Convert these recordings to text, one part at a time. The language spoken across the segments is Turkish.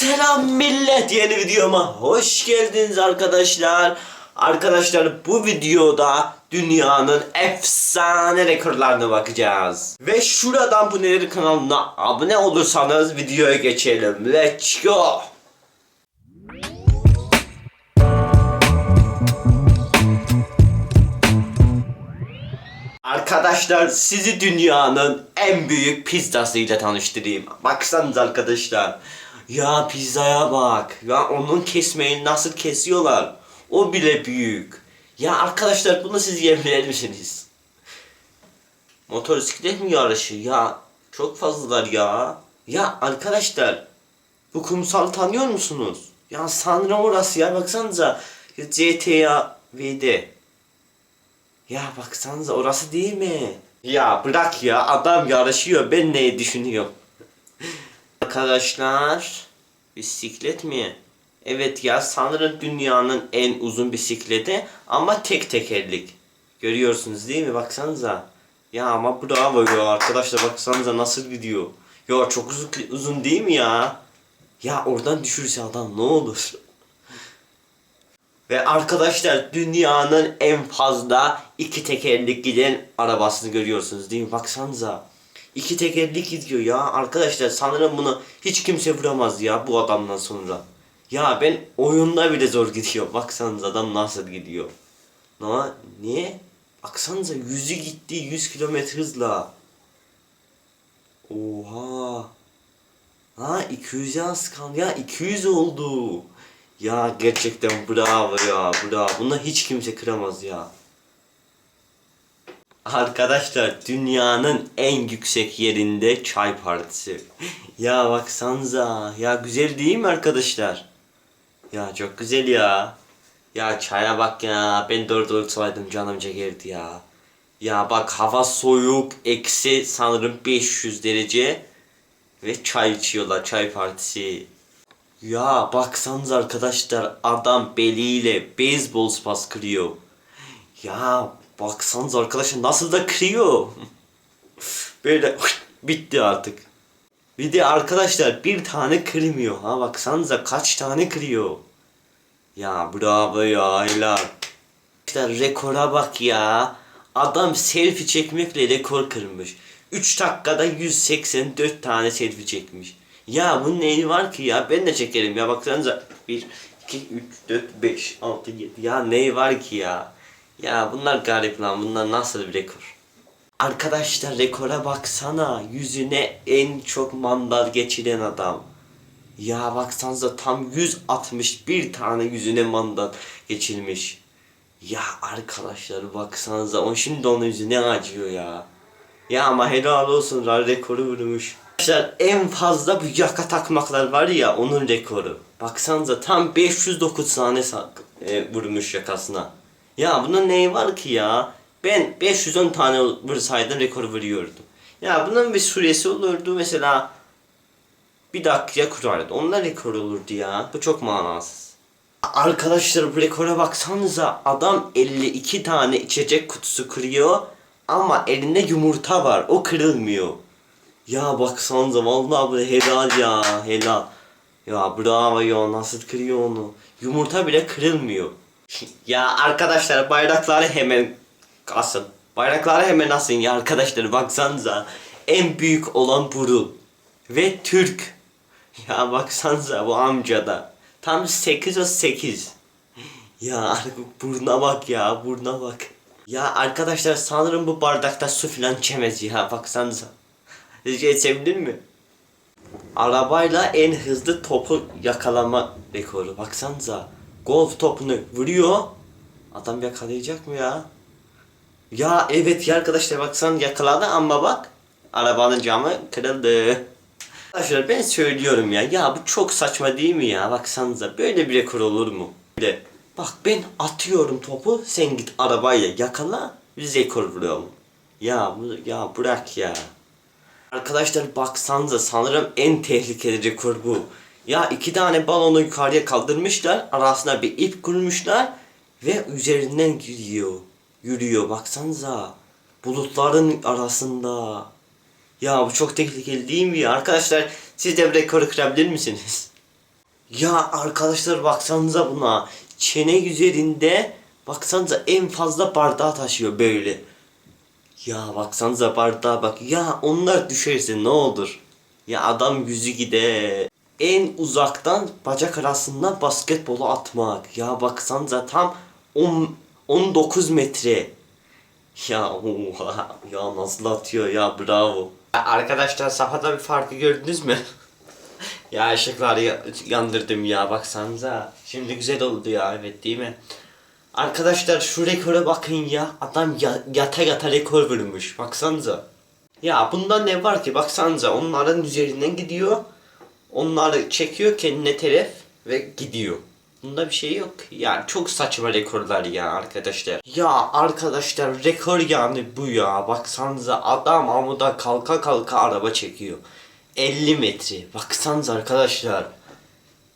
Selam millet yeni videoma hoş geldiniz arkadaşlar. Arkadaşlar bu videoda dünyanın efsane rekorlarına bakacağız. Ve şuradan bu neleri kanalına abone olursanız videoya geçelim. Let's go. Arkadaşlar sizi dünyanın en büyük pizzasıyla tanıştırayım. Baksanız arkadaşlar. Ya pizzaya bak. Ya onun kesmeyi nasıl kesiyorlar. O bile büyük. Ya arkadaşlar bunu siz yiyebilir misiniz? Motosiklet mi yarışı? Ya çok fazlalar ya. Ya arkadaşlar bu kumsal tanıyor musunuz? Ya sanırım orası ya baksanıza. GTA VD. Ya baksanıza orası değil mi? Ya bırak ya adam yarışıyor ben ne düşünüyorum? Arkadaşlar bisiklet mi? Evet ya sanırım dünyanın en uzun bisikleti ama tek tekerlik. Görüyorsunuz değil mi? Baksanıza. Ya ama bravo ya arkadaşlar baksanıza nasıl gidiyor. Ya çok uzun, uzun değil mi ya? Ya oradan düşürse adam ne olur? Ve arkadaşlar dünyanın en fazla iki tekerlik giden arabasını görüyorsunuz değil mi? Baksanıza. İki tekerlik gidiyor ya. Arkadaşlar sanırım bunu hiç kimse vuramaz ya bu adamdan sonra. Ya ben oyunda bile zor gidiyor. Baksanıza adam nasıl gidiyor. Na, niye? Baksanıza yüzü gitti 100 kilometre hızla. Oha. Ha 200 az kaldı ya 200 oldu. Ya gerçekten bravo ya bravo. Bunu hiç kimse kıramaz ya. Arkadaşlar dünyanın en yüksek yerinde çay partisi. ya baksanıza ya güzel değil mi arkadaşlar? Ya çok güzel ya. Ya çaya bak ya ben dört olsaydım canım çekerdi ya. Ya bak hava soğuk eksi sanırım 500 derece ve çay içiyorlar çay partisi. Ya baksanız arkadaşlar adam beliyle beyzbol sopası kırıyor. Ya baksanız arkadaşlar nasıl da kırıyor. Böyle bitti artık. Bir de arkadaşlar bir tane kırmıyor. Ha baksanıza kaç tane kırıyor. Ya bravo ya helal. İşte rekora bak ya. Adam selfie çekmekle rekor kırmış. 3 dakikada 184 tane selfie çekmiş. Ya bunun neyi var ki ya? Ben de çekerim ya baksanıza. 1, 2, 3, 4, 5, 6, 7. Ya neyi var ki ya? Ya bunlar garip lan. Bunlar nasıl bir rekor? Arkadaşlar rekora baksana. Yüzüne en çok mandal geçiren adam. Ya baksanıza tam 161 tane yüzüne mandal geçirmiş. Ya arkadaşlar baksanıza o şimdi onun yüzü ne acıyor ya. Ya ama helal olsun rekoru vurmuş. Arkadaşlar en fazla bu yaka takmaklar var ya onun rekoru. Baksanıza tam 509 tane e, vurmuş yakasına. Ya bunun neyi var ki ya? Ben 510 tane vursaydım rekoru vuruyordum. Ya bunun bir süresi olurdu mesela bir dakika kurardı. Onlar rekor olurdu ya. Bu çok manasız. Arkadaşlar bu rekora baksanıza adam 52 tane içecek kutusu kırıyor ama elinde yumurta var o kırılmıyor. Ya baksanıza vallahi bu helal ya helal. Ya bravo ya nasıl kırıyor onu. Yumurta bile kırılmıyor. Ya arkadaşlar bayrakları hemen asın. Bayrakları hemen asın ya arkadaşlar baksanıza. En büyük olan burun. Ve Türk. Ya baksanıza bu amcada. Tam 8 o 8. Ya buruna bak ya buruna bak. Ya arkadaşlar sanırım bu bardakta su filan içemez ya baksanıza. Rica etsem mi? Arabayla en hızlı topu yakalama rekoru. Baksanıza. Golf topunu vuruyor. Adam yakalayacak mı ya? Ya evet ya arkadaşlar baksan yakaladı ama bak. Arabanın camı kırıldı. Arkadaşlar ben söylüyorum ya. Ya bu çok saçma değil mi ya? Baksanıza böyle bir rekor olur mu? Böyle. Bak ben atıyorum topu sen git arabayla yakala biz rekor vuruyorum. Ya bu ya bırak ya. Arkadaşlar baksanıza sanırım en tehlikeli rekor bu. Ya iki tane balonu yukarıya kaldırmışlar. Arasına bir ip kurmuşlar. Ve üzerinden gidiyor. Yürüyor baksanıza. Bulutların arasında. Ya bu çok tehlikeli değil mi? Arkadaşlar siz de rekoru kırabilir misiniz? Ya arkadaşlar baksanıza buna. Çene üzerinde baksanıza en fazla bardağı taşıyor böyle. Ya baksanıza bardağa bak. Ya onlar düşerse ne olur? Ya adam yüzü gide. En uzaktan bacak arasından basketbolu atmak. Ya baksanıza tam 10, 19 metre. Ya oha ya nasıl atıyor ya bravo. Arkadaşlar safhada bir farkı gördünüz mü? ya ışıkları ya- yandırdım ya baksanıza. Şimdi güzel oldu ya evet değil mi? Arkadaşlar şu rekora bakın ya. Adam ya- yata yata rekor vurmuş. Baksanıza. Ya bundan ne var ki? Baksanıza onların üzerinden gidiyor. Onları çekiyor kendine telef ve gidiyor. Bunda bir şey yok. Yani çok saçma rekorlar ya arkadaşlar. Ya arkadaşlar rekor yani bu ya. Baksanıza adam amuda kalka kalka araba çekiyor. 50 metre. Baksanıza arkadaşlar.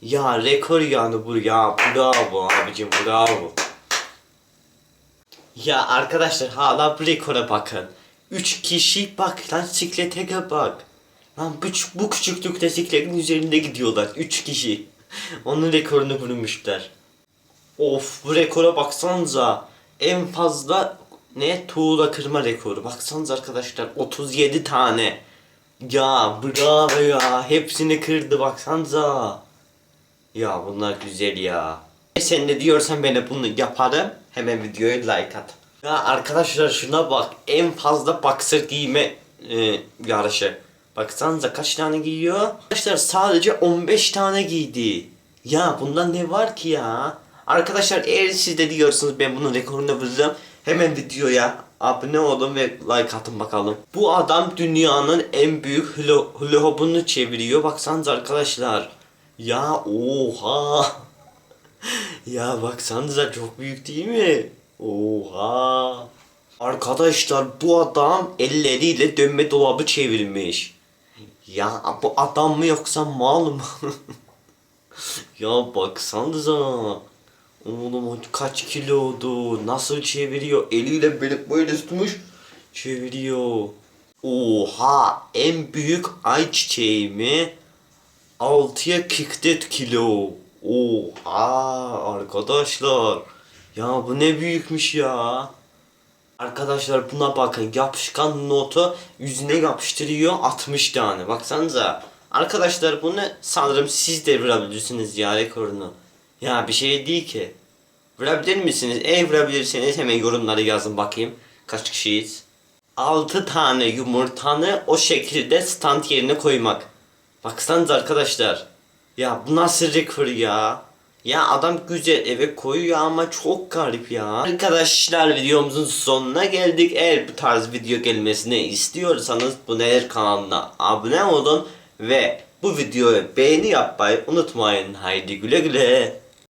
Ya rekor yani bu ya. Bravo abicim bravo. Ya arkadaşlar hala bu rekora bakın. 3 kişi bak lan siklete bak. Lan bu, bu küçüklükte sikletin üzerinde gidiyorlar. 3 kişi. Onun rekorunu vurmuşlar. Of bu rekora baksanıza. En fazla ne tuğla kırma rekoru. Baksanıza arkadaşlar 37 tane. Ya bravo ya. Hepsini kırdı baksanıza. Ya bunlar güzel ya. Sen de diyorsan ben de bunu yaparım. Hemen videoya like at. Ya arkadaşlar şuna bak. En fazla boxer giyme e, yarışı. Baksanıza kaç tane giyiyor? Arkadaşlar sadece 15 tane giydi. Ya bundan ne var ki ya? Arkadaşlar eğer siz de diyorsunuz ben bunun rekorunu bulacağım. Hemen videoya abone olun ve like atın bakalım. Bu adam dünyanın en büyük hula, hula çeviriyor. Baksanıza arkadaşlar. Ya oha. ya baksanıza çok büyük değil mi? Oha. Arkadaşlar bu adam elleriyle dönme dolabı çevirmiş. Ya bu adam mı yoksa mal mı? ya baksanıza. Oğlum kaç kilodu? Nasıl çeviriyor? Eliyle böyle böyle tutmuş. Çeviriyor. Oha en büyük ay çiçeği mi? 6'ya 44 kilo. Oha arkadaşlar. Ya bu ne büyükmüş ya. Arkadaşlar buna bakın yapışkan notu yüzüne yapıştırıyor 60 tane baksanıza. Arkadaşlar bunu sanırım siz de vurabilirsiniz ya rekorunu. Ya bir şey değil ki. Vurabilir misiniz? Eğer vurabilirseniz hemen yorumlara yazın bakayım. Kaç kişiyiz? 6 tane yumurtanı o şekilde stand yerine koymak. Baksanıza arkadaşlar. Ya bu nasıl rekor ya? Ya adam güzel eve koyuyor ama çok garip ya. Arkadaşlar videomuzun sonuna geldik. Eğer bu tarz video gelmesini istiyorsanız bu neler kanalına abone olun ve bu videoya beğeni yapmayı unutmayın. Haydi güle güle.